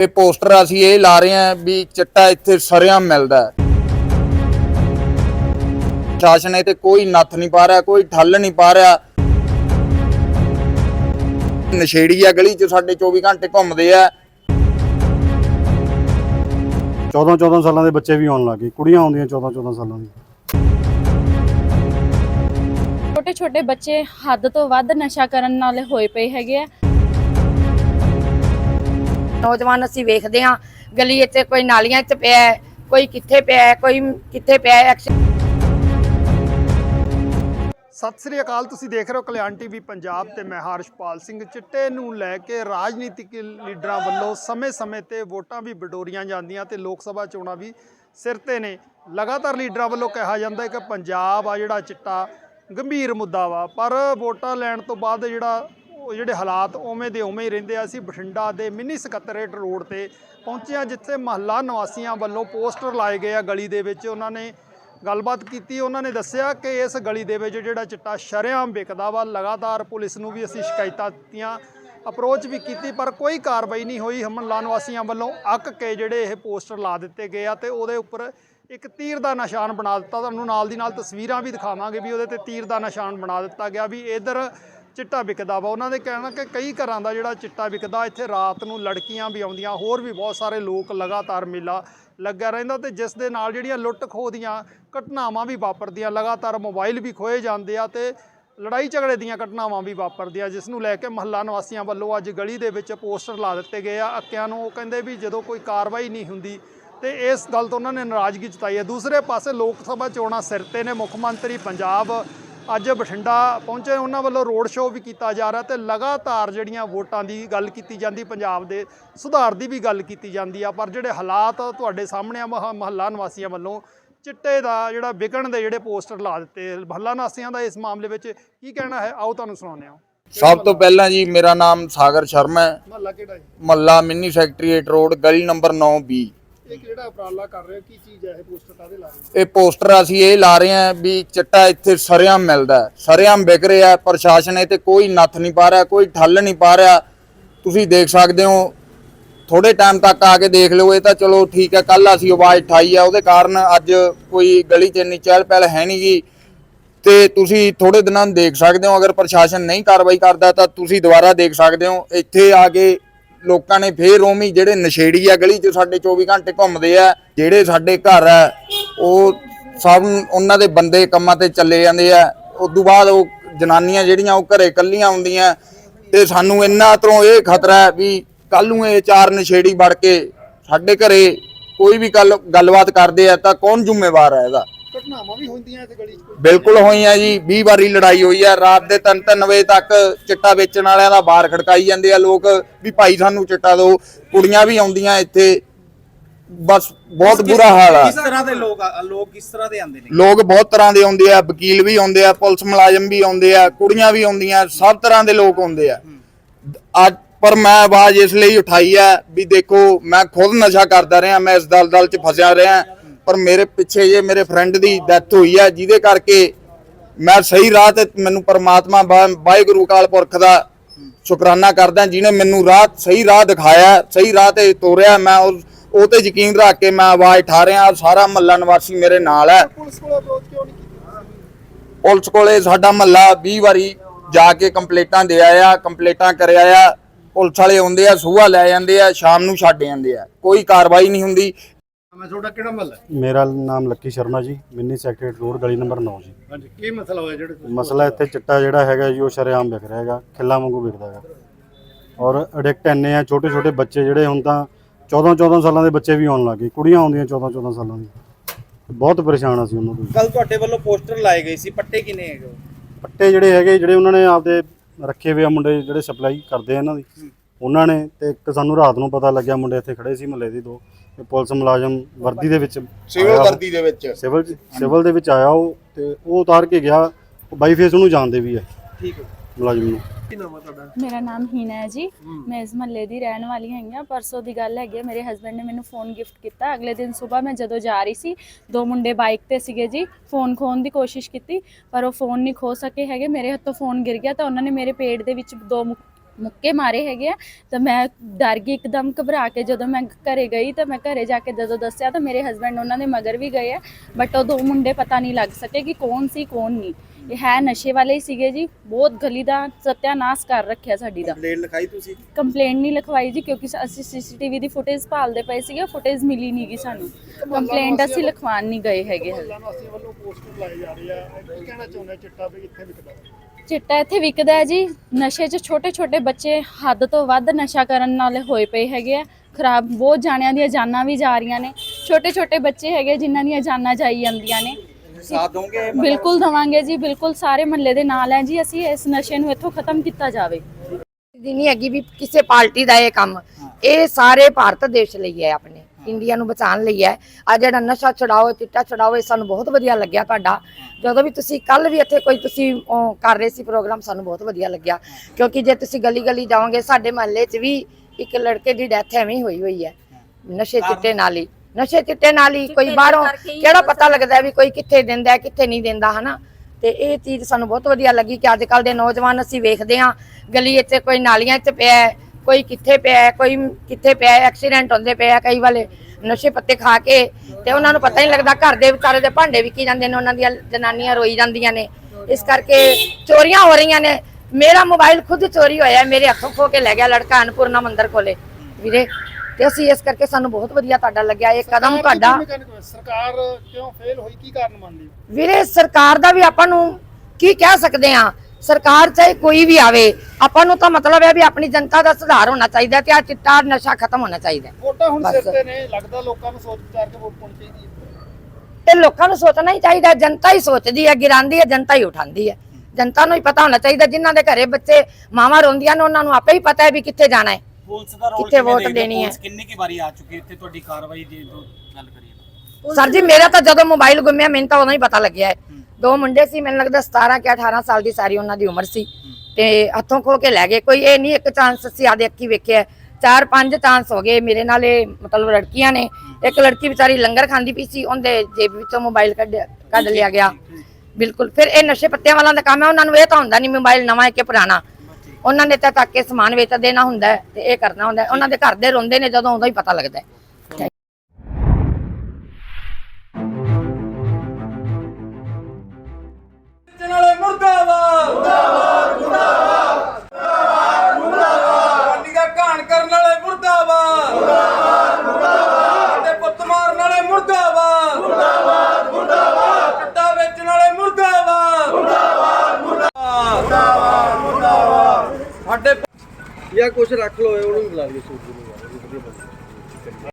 ਇਹ ਪੋਸਟਰ ਅਸੀਂ ਇਹ ਲਾ ਰਹੇ ਹਾਂ ਵੀ ਚਿੱਟਾ ਇੱਥੇ ਸਰਿਆਂ ਮਿਲਦਾ ਹੈ। ਸ਼ਾਸਨ ਇਹ ਤੇ ਕੋਈ ਨੱਥ ਨਹੀਂ ਪਾ ਰਿਹਾ ਕੋਈ ਠੱਲ ਨਹੀਂ ਪਾ ਰਿਹਾ। ਨਸ਼ੇੜੀ ਆ ਗਲੀ 'ਚ ਸਾਡੇ 24 ਘੰਟੇ ਘੁੰਮਦੇ ਆ। 14 14 ਸਾਲਾਂ ਦੇ ਬੱਚੇ ਵੀ ਆਉਣ ਲੱਗੇ ਕੁੜੀਆਂ ਆਉਂਦੀਆਂ 14 14 ਸਾਲਾਂ ਦੀ ਛੋਟੇ ਛੋਟੇ ਬੱਚੇ ਹੱਦ ਤੋਂ ਵੱਧ ਨਸ਼ਾ ਕਰਨ ਵਾਲੇ ਹੋਏ ਪਏ ਹੈਗੇ ਆ। ਨੌਜਵਾਨ ਅਸੀਂ ਵੇਖਦੇ ਹਾਂ। ਗਲੀ ਇੱਥੇ ਕੋਈ ਨਾਲੀਆਂ 'ਚ ਪਿਆ ਹੈ, ਕੋਈ ਕਿੱਥੇ ਪਿਆ ਹੈ, ਕੋਈ ਕਿੱਥੇ ਪਿਆ ਹੈ। ਐਕਸ- ਸਤਿ ਸ੍ਰੀ ਅਕਾਲ ਤੁਸੀਂ ਦੇਖ ਰਹੇ ਹੋ ਕਲਿਆਣ ਟੀਵੀ ਪੰਜਾਬ ਤੇ ਮੈਂ ਹਰਸ਼ਪਾਲ ਸਿੰਘ ਚਿੱਟੇ ਨੂੰ ਲੈ ਕੇ ਰਾਜਨੀਤਿਕ ਲੀਡਰਾਂ ਵੱਲੋਂ ਸਮੇਂ-ਸਮੇਂ ਤੇ ਵੋਟਾਂ ਵੀ ਵਡੋਰੀਆਂ ਜਾਂਦੀਆਂ ਤੇ ਲੋਕ ਸਭਾ ਚੋਣਾਂ ਵੀ ਸਿਰ ਤੇ ਨੇ। ਲਗਾਤਾਰ ਲੀਡਰਾਂ ਵੱਲੋਂ ਕਿਹਾ ਜਾਂਦਾ ਹੈ ਕਿ ਪੰਜਾਬ ਆ ਜਿਹੜਾ ਚਿੱਟਾ ਗੰਭੀਰ ਮੁੱਦਾ ਵਾ। ਪਰ ਵੋਟਾਂ ਲੈਣ ਤੋਂ ਬਾਅਦ ਜਿਹੜਾ ਉਹ ਜਿਹੜੇ ਹਾਲਾਤ ਉਵੇਂ ਦੇ ਉਵੇਂ ਹੀ ਰਹਿੰਦੇ ਆ। ਅਸੀਂ ਬਠਿੰਡਾ ਦੇ ਮਿੰਨੀ ਸਕੱਤਰੇਟ ਰੋਡ ਤੇ ਪਹੁੰਚਿਆ ਜਿੱਥੇ ਮਹੱਲਾ ਨਿਵਾਸੀਆਂ ਵੱਲੋਂ ਪੋਸਟਰ ਲਾਏ ਗਏ ਆ ਗਲੀ ਦੇ ਵਿੱਚ। ਉਹਨਾਂ ਨੇ ਗੱਲਬਾਤ ਕੀਤੀ। ਉਹਨਾਂ ਨੇ ਦੱਸਿਆ ਕਿ ਇਸ ਗਲੀ ਦੇ ਵਿੱਚ ਜਿਹੜਾ ਚਿੱਟਾ ਸ਼ਰੇਆਮ ਵਿਕਦਾ ਵਾ, ਲਗਾਤਾਰ ਪੁਲਿਸ ਨੂੰ ਵੀ ਅਸੀਂ ਸ਼ਿਕਾਇਤਾਂ ਦਿੱਤੀਆਂ, ਅਪਰੋਚ ਵੀ ਕੀਤੀ, ਪਰ ਕੋਈ ਕਾਰਵਾਈ ਨਹੀਂ ਹੋਈ। ਹਮਲਾ ਨਿਵਾਸੀਆਂ ਵੱਲੋਂ ਅੱਕ ਕੇ ਜਿਹੜੇ ਇਹ ਪੋਸਟਰ ਲਾ ਦਿੱਤੇ ਗਏ ਆ ਤੇ ਉਹਦੇ ਉੱਪਰ ਇੱਕ ਤੀਰ ਦਾ ਨਿਸ਼ਾਨ ਬਣਾ ਦਿੱਤਾ। ਤੁਹਾਨੂੰ ਨਾਲ ਦੀ ਨਾਲ ਤਸਵੀਰਾਂ ਵੀ ਦਿਖਾਵਾਂਗੇ ਵੀ ਉਹਦੇ ਤੇ ਤੀਰ ਦਾ ਨਿਸ਼ਾਨ ਬਣਾ ਦਿੱਤਾ ਗਿਆ ਵੀ ਇਧਰ ਚਿੱਟਾ ਵਿਕਦਾ ਵਾ। ਉਹਨਾਂ ਦੇ ਕਹਿਣਾ ਕਿ ਕਈ ਘਰਾਂ ਦਾ ਜਿਹੜਾ ਚਿੱਟਾ ਵਿਕਦਾ, ਇੱਥੇ ਰਾਤ ਨੂੰ ਲੜਕੀਆਂ ਵੀ ਆਉਂਦੀਆਂ, ਹੋਰ ਵੀ ਬਹੁਤ ਸਾਰੇ ਲੋਕ ਲਗਾਤਾਰ ਮੇਲਾ ਲੱਗਾ ਰਹਿੰਦਾ ਤੇ ਜਿਸ ਦੇ ਨਾਲ ਜਿਹੜੀਆਂ ਲੁੱਟ ਖੋਹ ਦੀਆਂ ਘਟਨਾਵਾਂ ਵੀ ਵਾਪਰਦੀਆਂ, ਲਗਾਤਾਰ ਮੋਬਾਈਲ ਵੀ ਖੋਏ ਜਾਂਦੇ ਆ ਤੇ ਲੜਾਈ ਝਗੜੇ ਦੀਆਂ ਘਟਨਾਵਾਂ ਵੀ ਵਾਪਰਦੀਆਂ, ਜਿਸ ਨੂੰ ਲੈ ਕੇ ਮਹੱਲਾ ਨਿਵਾਸੀਆਂ ਵੱਲੋਂ ਅੱਜ ਗਲੀ ਦੇ ਵਿੱਚ ਪੋਸਟਰ ਲਾ ਦਿੱਤੇ ਗਏ ਆ। ਅੱਕਿਆਂ ਨੂੰ ਉਹ ਕਹਿੰਦੇ ਵੀ ਜਦੋਂ ਕੋਈ ਕਾਰਵਾਈ ਨਹੀਂ ਹੁੰਦੀ ਤੇ ਇਸ ਗੱਲ ਤੋਂ ਉਹਨਾਂ ਨੇ ਨਾਰਾਜ਼ਗੀ ਜਤਾਈ ਹੈ। ਦੂਸਰੇ ਪਾਸੇ ਲੋਕ ਸਭਾ ਚੋਣਾਂ ਸਿਰ ਤੇ ਨੇ। ਮੁੱਖ ਮੰਤਰੀ ਪੰਜਾਬ ਅੱਜ ਬਠਿੰਡਾ ਪਹੁੰਚੇ ਉਹਨਾਂ ਵੱਲੋਂ ਰੋਡ ਸ਼ੋਅ ਵੀ ਕੀਤਾ ਜਾ ਰਿਹਾ ਤੇ ਲਗਾਤਾਰ ਜਿਹੜੀਆਂ ਵੋਟਾਂ ਦੀ ਗੱਲ ਕੀਤੀ ਜਾਂਦੀ ਪੰਜਾਬ ਦੇ ਸੁਧਾਰ ਦੀ ਵੀ ਗੱਲ ਕੀਤੀ ਜਾਂਦੀ ਆ ਪਰ ਜਿਹੜੇ ਹਾਲਾਤ ਤੁਹਾਡੇ ਸਾਹਮਣੇ ਆ ਮਹ- ਮਹੱਲਾ ਨਿਵਾਸੀਆਂ ਵੱਲੋਂ ਚਿੱਟੇ ਦਾ ਜਿਹੜਾ ਵਿਕਣ ਦੇ ਜਿਹੜੇ ਪੋਸਟਰ ਲਾ ਦਿੱਤੇ ਮਹੱਲਾ ਨਿਵਾਸੀਆਂ ਦਾ ਇਸ ਮਾਮਲੇ ਵਿੱਚ ਕੀ ਕਹਿਣਾ ਹੈ? ਆਓ ਤੁਹਾਨੂੰ ਸੁਣਾਉਂਦੇ ਹਾਂ। ਸਭ ਤੋਂ ਪਹਿਲਾਂ ਜੀ ਮੇਰਾ ਨਾਮ ਸਾਗਰ ਸ਼ਰਮਾ ਹੈ। ਮਹੱਲਾ ਕਿਹੜਾ ਹੈ ਮੱਲਾ ਮਿੰਨੀ ਸੈਕਟਰੀਏਟ ਰੋਡ ਗਲੀ ਨੰਬਰ 9B ਇਹ ਕਿਹੜਾ ਉਪਰਾਲਾ ਕਰ ਰਹੇ ਹੋ, ਕੀ ਚੀਜ਼ ਹੈ ਇਹ ਪੋਸਟਰ ਕਾਦੇ ਲਾ ਰਹੇ ਇਹ ਪੋਸਟਰ ਅਸੀਂ ਇਹ ਲਾ ਰਹੇ ਹਾਂ ਵੀ ਚਿੱਟਾ ਇੱਥੇ ਸਰਿਆਂ ਮਿਲਦਾ ਸਰਿਆਂ ਵਿਕ ਰਿਹਾ ਪ੍ਰਸ਼ਾਸਨ ਇਹ ਤੇ ਕੋਈ ਨੱਥ ਨਹੀਂ ਪਾ ਰਿਹਾ, ਕੋਈ ਠੱਲ ਨਹੀਂ ਪਾ ਰਿਹਾ। ਤੁਸੀਂ ਦੇਖ ਸਕਦੇ ਹੋ ਥੋੜੇ ਟਾਈਮ ਤੱਕ ਆ ਕੇ ਦੇਖ ਲਿਓ, ਇਹ ਤਾਂ ਚਲੋ ਠੀਕ ਹੈ ਕੱਲ ਅਸੀਂ ਆਵਾਜ਼ ਠਾਈ ਆ, ਉਹਦੇ ਕਾਰਨ ਅੱਜ ਕੋਈ ਗਲੀ 'ਚ ਇੰਨੀ ਚਹਿਲ ਪਹਿਲ ਹੈ ਨਹੀਂਗੀ ਤੇ ਤੁਸੀਂ ਥੋੜੇ ਦਿਨਾਂ ਨੂੰ ਦੇਖ ਸਕਦੇ ਹੋ, ਅਗਰ ਪ੍ਰਸ਼ਾਸਨ ਨਹੀਂ ਕਾਰਵਾਈ ਕਰਦਾ ਤਾਂ ਤੁਸੀਂ ਦੁਬਾਰਾ ਦੇਖ ਸਕਦੇ ਹੋ, ਇੱਥੇ ਆ ਕੇ ਲੋਕਾਂ ਨੇ ਫੇਰ ਉਵੇਂ ਜਿਹੜੇ ਨਸ਼ੇੜੀ ਆ ਗਲੀ 'ਚ ਸਾਡੇ 24 ਘੰਟੇ ਘੁੰਮਦੇ ਆ, ਜਿਹੜੇ ਸਾਡੇ ਘਰ ਆ, ਉਹ ਸਭ ਉਹਨਾਂ ਦੇ ਬੰਦੇ ਕੰਮਾਂ ਤੇ ਚੱਲੇ ਜਾਂਦੇ ਆ। ਉਸ ਤੋਂ ਬਾਅਦ ਉਹ ਜਨਾਨੀਆਂ ਜਿਹੜੀਆਂ, ਉਹ ਘਰੇ ਇਕੱਲੀਆਂ ਹੁੰਦੀਆਂ। ਤੇ ਸਾਨੂੰ ਇੰਨਾ ਤੋਂ ਇਹ ਖਤਰਾ ਹੈ ਵੀ ਕੱਲ ਨੂੰ ਇਹ ਚਾਰ ਨਸ਼ੇੜੀ ਵੜ ਕੇ ਸਾਡੇ ਘਰੇ ਕੋਈ ਵੀ ਗੱਲ, ਗੱਲਬਾਤ ਕਰਦੇ ਆ ਤਾਂ ਕੌਣ ਜ਼ਿੰਮੇਵਾਰ ਹੈ ਇਹਦਾ? ਘਟਨਾਵਾਂ ਵੀ ਹੁੰਦੀਆਂ ਇੱਥੇ ਗਲੀ 'ਚ ਕੋਈ? ਬਿਲਕੁਲ ਹੋਈਆਂ ਜੀ 20 ਵਾਰੀ ਲੜਾਈ ਹੋਈ ਆ ਰਾਤ ਦੇ 3-3 ਵਜੇ ਤੱਕ ਚਿੱਟਾ ਵੇਚਣ ਵਾਲਿਆਂ ਦਾ ਬਾਹਰ ਖੜਕਾਈ ਜਾਂਦੇ ਆ ਲੋਕ ਵੀ ਭਾਈ ਸਾਨੂੰ ਚਿੱਟਾ ਦਿਓ ਕੁੜੀਆਂ ਵੀ ਆਉਂਦੀਆਂ ਇੱਥੇ। ਬਸ ਬਹੁਤ ਬੁਰਾ ਹਾਲ ਆ। ਕਿਸ ਤਰ੍ਹਾਂ ਦੇ ਲੋਕ ਆ- ਲੋਕ ਕਿਸ ਤਰ੍ਹਾਂ ਦੇ ਆਉਂਦੇ ਨੇ? ਲੋਕ ਬਹੁਤ ਤਰ੍ਹਾਂ ਦੇ ਆਉਂਦੇ ਆ ਵਕੀਲ ਵੀ ਆਉਂਦੇ ਆ ਪੁਲਿਸ ਮੁਲਾਜ਼ਮ ਵੀ ਆਉਂਦੇ ਆ ਕੁੜੀਆਂ ਵੀ ਆਉਂਦੀਆਂ ਸਭ ਤਰ੍ਹਾਂ ਦੇ ਲੋਕ ਆਉਂਦੇ ਆ। ਅੱਜ ਪਰ ਮੈਂ ਆਵਾਜ਼ ਇਸ ਲਈ ਉਠਾਈ ਆ ਵੀ ਦੇਖੋ ਮੈਂ ਖੁਦ ਨਸ਼ਾ ਕਰਦਾ ਰਿਹਾ ਮੈਂ ਇਸ ਦਲਦਲ 'ਚ ਫਸਿਆ ਰਿਹਾ। ਪਰ ਮੇਰੇ ਪਿੱਛੇ ਜੇ ਮੇਰੇ ਫਰੈਂਡ ਦੀ ਡੈਥ ਹੋਈ ਆ ਜਿਹਦੇ ਕਰਕੇ ਮੈਂ ਸਹੀ ਰਾਹ ਤੇ ਮੈਨੂੰ ਪਰਮਾਤਮਾ ਵਾਹਿਗੁਰੂ ਅਕਾਲ ਪੁਰਖ ਦਾ ਸ਼ੁਕਰਾਨਾ ਕਰਦਾ ਜਿਹਨੇ ਮੈਨੂੰ ਰਾਹ ਸਹੀ ਰਾਹ ਦਿਖਾਇਆ ਸਹੀ ਰਾਹ ਤੇ ਤੋਰਿਆ ਮੈਂ ਉਹ ਤੇ ਯਕੀਨ ਰੱਖ ਕੇ ਮੈਂ ਆਵਾਜ਼ ਠਾ ਰਿਹਾ ਆਹ ਸਾਰਾ ਮਹੱਲਾ ਨਿਵਾਸੀ ਮੇਰੇ ਨਾਲ ਹੈ। ਕੋਲ ਪੁਲਿਸ ਕੋਲੇ ਸਾਡਾ ਮਹੱਲਾ 20 ਵਾਰੀ ਜਾ ਕੇ ਕੰਪਲੇਂਟਾਂ ਦੇ ਆਇਆ ਕੰਪਲੇਂਟਾਂ ਕਰ ਆਇਆ ਪੁਲਿਸ ਵਾਲੇ ਆਉਂਦੇ ਆ ਸੂਹਾ ਲੈ ਜਾਂਦੇ ਆ ਸ਼ਾਮ ਨੂੰ ਛੱਡ ਜਾਂਦੇ ਆ। ਕੋਈ ਕਾਰਵਾਈ ਨਹੀਂ ਹੁੰਦੀ ਮੈਂ ਤੁਹਾਡਾ ਕਿਹੜਾ ਮਹੱਲਾ ਮੇਰਾ ਨਾਮ Lucky Sharma ji mini secretariat road ਗਲੀ ਨੰਬਰ 9 ਜੀ। ਹਾਂਜੀ ਕੀ ਮਸਲਾ ਹੋਇਆ ਜਿਹੜੇ ਤੁਸੀਂ ਮਸਲਾ ਇੱਥੇ ਚਿੱਟਾ ਜਿਹੜਾ ਹੈਗਾ ਜੀ ਉਹ ਸ਼ਰੇਆਮ ਵਿਕ ਰਿਹਾ ਹੈਗਾ ਖਿੱਲਾ ਵਾਂਗੂ ਵਿਕਦਾ ਹੈਗਾ। ਔਰ ਐਡਿਕਟ ਇੰਨੇ ਆ ਛੋਟੇ ਛੋਟੇ ਬੱਚੇ ਜਿਹੜੇ ਹੁਣ ਤਾਂ 14 14 ਸਾਲਾਂ ਦੇ ਬੱਚੇ ਵੀ ਆਉਣ ਲੱਗੇ ਕੁੜੀਆਂ ਆਉਂਦੀਆਂ 14 14 ਸਾਲਾਂ ਦੀ ਬਹੁਤ ਪਰੇਸ਼ਾਨ ਅਸੀਂ ਉਹਨਾਂ ਤੋਂ। ਕੱਲ ਤੁਹਾਡੇ ਵੱਲੋਂ ਪੋਸਟਰ ਲਾਏ ਗਏ ਸੀ ਪੱਟੇ ਕਿਨੇ ਹੈਗੇ? ਉਹ? ਪੱਟੇ ਜਿਹੜੇ ਹੈਗੇ ਜਿਹੜੇ ਉਹਨਾਂ ਨੇ ਆਪਦੇ ਰੱਖੇ ਹੋਏ ਆ ਮੁੰਡੇ ਜਿਹੜੇ ਸਪਲਾਈ ਕਰਦੇ ਆ ਇਹਨਾਂ ਦੀ। ਉਹਨਾਂ ਨੇ ਤੇ ਇੱਕ ਸਾਨੂੰ ਰਾਤ ਨੂੰ ਪਤਾ ਲੱਗਿਆ ਮੁੰਡੇ ਇੱਥੇ ਖੜੇ ਸੀ ਮਹੱਲੇ ਦੀ ਦੋ ਤੇ ਪੁਲਿਸ ਮੁਲਾਜ਼ਮ ਵਰਦੀ ਦੇ ਵਿੱਚ ਸਿਵਲ ਆਇਆ। ਵਰਦੀ ਦੇ ਵਿੱਚ? ਸਿਵਲ ਸਿਵਲ ਦੇ ਵਿੱਚ ਆਇਆ ਉਹ ਤੇ ਉਹ ਉਤਾਰ ਕੇ ਗਿਆ ਬਾਈ ਫੇਸ ਉਹਨੂੰ ਜਾਣਦੇ ਵੀ ਹੈ ਠੀਕ ਹੈ। ਮੁਲਾਜ਼ਮ ਨੂੰ। ਕੀ ਨਾਮ ਹੈ ਤੁਹਾਡਾ? ਮੇਰਾ ਨਾਮ ਹੀਨਾ ਹੈ ਜੀ। ਮੈਂ ਇਸ ਮਹੱਲੇ ਦੀ ਰਹਿਣ ਵਾਲੀ ਹੈਗੀ ਹਾਂ। ਪਰਸੋਂ ਦੀ ਗੱਲ ਹੈਗੀ ਹੈ, ਮੇਰੇ ਹਸਬੰਡ ਨੇ ਮੈਨੂੰ ਫੋਨ ਗਿਫਟ ਕੀਤਾ। ਅਗਲੇ ਦਿਨ ਸਵੇਰ ਮੈਂ ਜਦੋਂ ਜਾ ਰਹੀ ਸੀ ਦੋ ਮੁੰਡੇ ਬਾਈਕ ਤੇ ਸੀਗੇ ਜੀ। ਫੋਨ ਖੋਣ ਦੀ ਕੋਸ਼ਿਸ਼ ਕੀਤੀ ਪਰ ਉਹ ਫੋਨ ਨਹੀਂ ਖੋ ਸਕੇ ਹੈਗੇ। ਮੇਰੇ ਹੱਥੋਂ ਫੋਨ ਗਿਰ ਗਿਆ ਤਾਂ ਉਹਨਾਂ ਨੇ ਮੇਰੇ ਪੇਟ ਦੇ ਵਿੱਚ ਦੋ ਮੁ- ਮੁੱਕੇ ਮਾਰੇ ਹੈਗੇ ਆ ਤਾਂ ਮੈਂ ਡਰ ਗਈ ਇੱਕਦਮ ਘਬਰਾ ਕੇ ਜਦੋਂ ਮੈਂ ਘਰੇ ਗਈ ਤਾਂ ਮੈਂ ਘਰੇ ਜਾ ਕੇ ਜਦੋਂ ਦੱਸਿਆ ਤਾਂ ਮੇਰੇ ਹਸਬੰਡ ਉਹਨਾਂ ਦੇ ਮਗਰ ਵੀ ਗਏ ਆ ਬਟ ਉਹ ਦੋ ਮੁੰਡੇ ਪਤਾ ਨਹੀਂ ਲੱਗ ਸਕੇ ਕਿ ਕੌਣ ਸੀ ਕੌਣ ਨਹੀਂ। ਇਹ ਹੈ ਨਸ਼ੇ ਵਾਲੇ ਹੀ ਸੀਗੇ ਜੀ ਬਹੁਤ ਗਲੀ ਦਾ ਸਤਿਆਨਾਸ਼ ਕਰ ਰੱਖਿਆ ਸਾਡੀ ਦਾ। ਕੰਪਲੇਂਟ ਲਿਖਾਈ ਤੁਸੀਂ? ਕੰਪਲੇਂਟ ਨਹੀਂ ਲਿਖਵਾਈ ਜੀ ਕਿਉਂਕਿ ਅਸੀਂ ਸੀਸੀਟੀਵੀ ਦੀ ਫੁਟੇਜ ਭਾਲਦੇ ਪਏ ਸੀਗੇ ਫੁਟੇਜ ਮਿਲੀ ਨਹੀਂ ਗੀ ਸਾਨੂੰ। ਕੰਪਲੇਂਟ ਅਸੀਂ ਲਿਖਵਾਉਣ ਨਹੀਂ ਗਏ ਹੈਗੇ। ਹਲੇ ਵਾਸੀਆਂ ਵੱਲੋਂ ਪੋਸਟਰ ਲਾਏ ਜਾ ਰਹੇ ਆ। ਕੀ ਕਹਿਣਾ ਚਾਹੁੰਦੇ ਚਿੱਟਾ ਵੀ ਇੱਥੇ ਵਿਕਦਾ? ਚਿੱਟਾ ਇੱਥੇ ਵਿਕਦਾ ਹੈ ਜੀ। ਨਸ਼ੇ 'ਚ ਛੋਟੇ ਛੋਟੇ ਬੱਚੇ ਹੱਦ ਤੋਂ ਵੱਧ ਨਸ਼ਾ ਕਰਨ ਵਾਲੇ ਹੋਏ ਪਏ ਹੈਗੇ ਆ। ਖਰਾਬ ਬਹੁਤ ਜਾਣਿਆਂ ਦੀਆਂ ਜਾਨਾਂ ਵੀ ਜਾ ਰਹੀਆਂ ਨੇ। ਛੋਟੇ ਛੋਟੇ ਬੱਚੇ ਹੈਗੇ ਜਿਨ੍ਹਾਂ ਦੀਆਂ ਜਾਨਾਂ ਜਾਈ ਜਾਂਦੀਆਂ ਨੇ। ਸਾਥ ਦੋਗੇ ਬਿਲਕੁਲ ਦਵਾਂਗੇ ਜੀ ਬਿਲਕੁਲ ਸਾਰੇ ਮਹੱਲੇ ਦੇ ਨਾਲ ਹੈ ਜੀ। ਅਸੀਂ ਇਸ ਨਸ਼ੇ ਨੂੰ ਇੱਥੋਂ ਖਤਮ ਕੀਤਾ ਜਾਵੇ। ਦੀ ਨਹੀਂ ਹੈਗੀ ਵੀ ਕਿਸੇ ਪਾਰਟੀ ਦਾ ਇਹ ਕੰਮ। ਇਹ ਸਾਰੇ ਭਾਰਤ ਦੇਸ਼ ਲਈ ਹੈ ਆਪਣੇ। ਇੰਡੀਆ ਨੂੰ ਬਚਾਉਣ ਲਈ ਹੈ। ਆ ਜਿਹੜਾ ਨਸ਼ਾ ਛਡਾਓ ਚਿੱਟਾ ਛਡਾਓ ਇਹ ਸਾਨੂੰ ਬਹੁਤ ਵਧੀਆ ਲੱਗਿਆ ਤੁਹਾਡਾ। ਜਦੋਂ ਵੀ ਤੁਸੀਂ ਕੱਲ ਵੀ ਇੱਥੇ ਕੋਈ ਤੁਸੀਂ ਕਰ ਰਹੇ ਸੀ ਪ੍ਰੋਗਰਾਮ ਸਾਨੂੰ ਬਹੁਤ ਵਧੀਆ ਲੱਗਿਆ। ਕਿਉਂਕਿ ਜੇ ਤੁਸੀਂ ਗਲੀ ਗਲੀ ਜਾਓਗੇ ਸਾਡੇ ਮਹੱਲੇ 'ਚ ਵੀ ਇੱਕ ਲੜਕੇ ਦੀ ਡੈਥ ਐਵੇਂ ਹੀ ਹੋਈ ਹੋਈ ਹੈ। ਨਸ਼ੇ ਚਿੱਟੇ ਨਾਲ ਹੀ। ਨਸ਼ੇ ਚਿੱਟੇ ਨਾਲ ਹੀ ਕੋਈ ਬਾਹਰੋਂ ਕਿਹੜਾ ਪਤਾ ਲੱਗਦਾ ਵੀ ਕੋਈ ਕਿੱਥੇ ਦਿੰਦਾ ਹੈ ਕਿੱਥੇ ਨਹੀਂ ਦਿੰਦਾ ਹਨਾ? ਤੇ ਇਹ ਚੀਜ਼ ਸਾਨੂੰ ਬਹੁਤ ਵਧੀਆ ਲੱਗੀ ਕਿ ਅੱਜ ਕੱਲ ਦੇ ਨੌਜਵਾਨ ਅਸੀਂ ਵੇਖਦੇ ਹਾਂ ਗਲੀ ਇੱਥੇ ਕੋਈ ਨਾਲੀਆਂ 'ਚ ਪਿਆ ਹੈ, ਕੋਈ ਕਿੱਥੇ ਪਿਆ ਹੈ, ਕੋਈ ਕਿੱਥੇ ਪਿਆ ਹੈ, ਐਕਸੀਡੈਂਟ ਹੁੰਦੇ ਪਏ ਆ ਕਈ ਵਾਲੇ ਨਸ਼ੇ ਪੱਤੇ ਖਾ ਕੇ ਤੇ ਉਹਨਾਂ ਨੂੰ ਪਤਾ ਹੀ ਨਹੀਂ ਲੱਗਦਾ ਘਰ ਦੇ ਵਿਚਾਰੇ ਦੇ ਭਾਂਡੇ ਵਿਕੀ ਜਾਂਦੇ ਨੇ ਉਹਨਾਂ ਦੀਆਂ ਜਨਾਨੀਆਂ ਰੋਈ ਜਾਂਦੀਆਂ ਨੇ। ਇਸ ਕਰਕੇ ਚੋਰੀਆਂ ਹੋ ਰਹੀਆਂ ਨੇ। ਮੇਰਾ ਮੋਬਾਈਲ ਖੁਦ ਚੋਰੀ ਹੋਇਆ ਹੈ, ਮੇਰੇ ਹੱਥੋਂ ਖੋ ਕੇ ਲੈ ਗਿਆ ਲੜਕਾ ਅਨਪੂਰਨਾ ਮੰਦਿਰ ਕੋਲੇ। ਵੀਰੇ ਤੇ ਅਸੀਂ ਇਸ ਕਰਕੇ ਸਾਨੂੰ ਬਹੁਤ ਵਧੀਆ ਤੁਹਾਡਾ ਲੱਗਿਆ। ਇਹ ਕਦਮ ਤੁਹਾਡਾ ਸਰਕਾਰ ਕਿਉਂ ਫੇਲ ਹੋਈ? ਕੀ ਕਾਰਨ ਮੰਨਦੇ ਹੋ ਵੀਰੇ ਸਰਕਾਰ ਦਾ ਵੀ ਆਪਾਂ ਨੂੰ ਕੀ ਕਹਿ ਸਕਦੇ ਆ ਸਰਕਾਰ ਚਾਹੇ ਕੋਈ ਵੀ ਆਵੇ ਆਪਾਂ ਨੂੰ ਤਾਂ ਮਤਲਬ ਹੈ ਵੀ ਆਪਣੀ ਜਨਤਾ ਦਾ ਸੁਧਾਰ ਹੋਣਾ ਚਾਹੀਦਾ ਤੇ ਆ ਚਿੱਟਾ ਨਸ਼ਾ ਖਤਮ ਹੋਣਾ ਚਾਹੀਦਾ ਵੋਟਾਂ ਹੁਣ ਬਸ। ਸਿਰ ਤੇ ਨੇ ਲੱਗਦਾ ਲੋਕਾਂ ਨੂੰ ਸੋਚ ਵਿਚਾਰ ਕੇ ਵੋਟ ਪਾਉਣੀ ਚਾਹੀਦੀ ਹੈ। ਤੇ ਲੋਕਾਂ ਨੂੰ ਸੋਚਣਾ ਹੀ ਚਾਹੀਦਾ ਜਨਤਾ ਹੀ ਸੋਚਦੀ ਹੈ ਗਿਰਾਂਦੀ ਹੈ ਜਨਤਾ ਹੀ ਉਠਾਉਂਦੀ ਹੈ। ਜਨਤਾ ਨੂੰ ਹੀ ਪਤਾ ਹੋਣਾ ਚਾਹੀਦਾ ਜਿਨ੍ਹਾਂ ਦੇ ਘਰੇ ਬੱਚੇ ਮਾਵਾਂ ਰੋਂਦੀਆਂ ਨੇ ਉਹਨਾਂ ਨੂੰ ਆਪੇ ਹੀ ਪਤਾ ਹੈ ਵੀ ਕਿੱਥੇ ਜਾਣਾ ਹੈ। ਪੁਲਿਸ ਦਾ ਰੋਲ ਕਿੱਥੇ ਵੋਟ ਦੇਣੀ ਹੈ? ਕਿੰਨੀ ਕੀ ਵਾਰੀ ਆ ਚੁੱਕੀ ਇੱਥੇ ਤੁਹਾਡੀ ਕਾਰਵਾਈ ਦੀ ਗੱਲ ਕਰੀਏ ਸਰ ਜੀ ਮੇਰਾ ਤਾਂ ਜਦੋਂ ਮੋਬਾਈਲ ਗੁੰਮਿਆ ਮੈਨੂੰ ਤਾਂ ਉਦੋਂ ਹੀ ਪਤਾ ਲੱਗਿਆ ਹੈ। ਦੋ ਮੁੰਡੇ ਸੀ ਮੈਨੂੰ ਲੱਗਦਾ 17 ਕਿ 18 ਸਾਲ ਦੀ ਸਾਰੀ ਉਹਨਾਂ ਦੀ ਉਮਰ ਸੀ। ਤੇ ਹੱਥੋਂ ਖੋ ਕੇ ਲੈ ਗਏ। ਕੋਈ ਇਹ ਨਹੀਂ ਇੱਕ ਚਾਂਸ ਅਸੀਂ ਆਦੇ ਅੱਖੀ ਵੇਖਿਆ ਚਾਰ ਪੰਜ ਚਾਂਸ ਹੋ ਗਏ। ਮੇਰੇ ਨਾਲ ਇਹ ਮਤਲਬ ਲੜਕੀਆਂ ਨੇ। ਇੱਕ ਲੜਕੀ ਵਿਚਾਰੀ ਲੰਗਰ ਖਾਂਦੀ ਪਈ ਸੀ ਉਹਦੇ ਜੇਬ ਵਿੱਚੋਂ ਮੋਬਾਈਲ ਕੱਢ ਕੱਢ ਲਿਆ ਗਿਆ। ਬਿਲਕੁਲ। ਫਿਰ ਇਹ ਨਸ਼ੇ ਪੱਤਿਆਂ ਵਾਲਿਆਂ ਦਾ ਕੰਮ ਹੈ। ਉਹਨਾਂ ਨੂੰ ਇਹ ਤਾਂ ਹੁੰਦਾ ਨਹੀਂ ਮੋਬਾਈਲ ਨਵਾਂ ਹੈ ਕਿ ਪੁਰਾਣਾ ਉਹਨਾਂ ਨੇ ਤਾਂ ਤੱਕ ਕੇ ਸਮਾਨ ਵੇਚ ਦੇਣਾ ਹੁੰਦਾ ਤੇ ਇਹ ਕਰਨਾ ਹੁੰਦਾ। ਉਹਨਾਂ ਦੇ ਘਰ ਦੇ ਰੋਂਦੇ ਨੇ ਜਦੋਂ ਉਦੋਂ ਹੀ ਪਤਾ ਲੱਗਦਾ ਜਾਂ ਕੁਝ ਰੱਖ ਲਓ ਉਹਨੂੰ ਬੁਲਾ ਲਈਏ ਸੂਟ ਨੂੰ।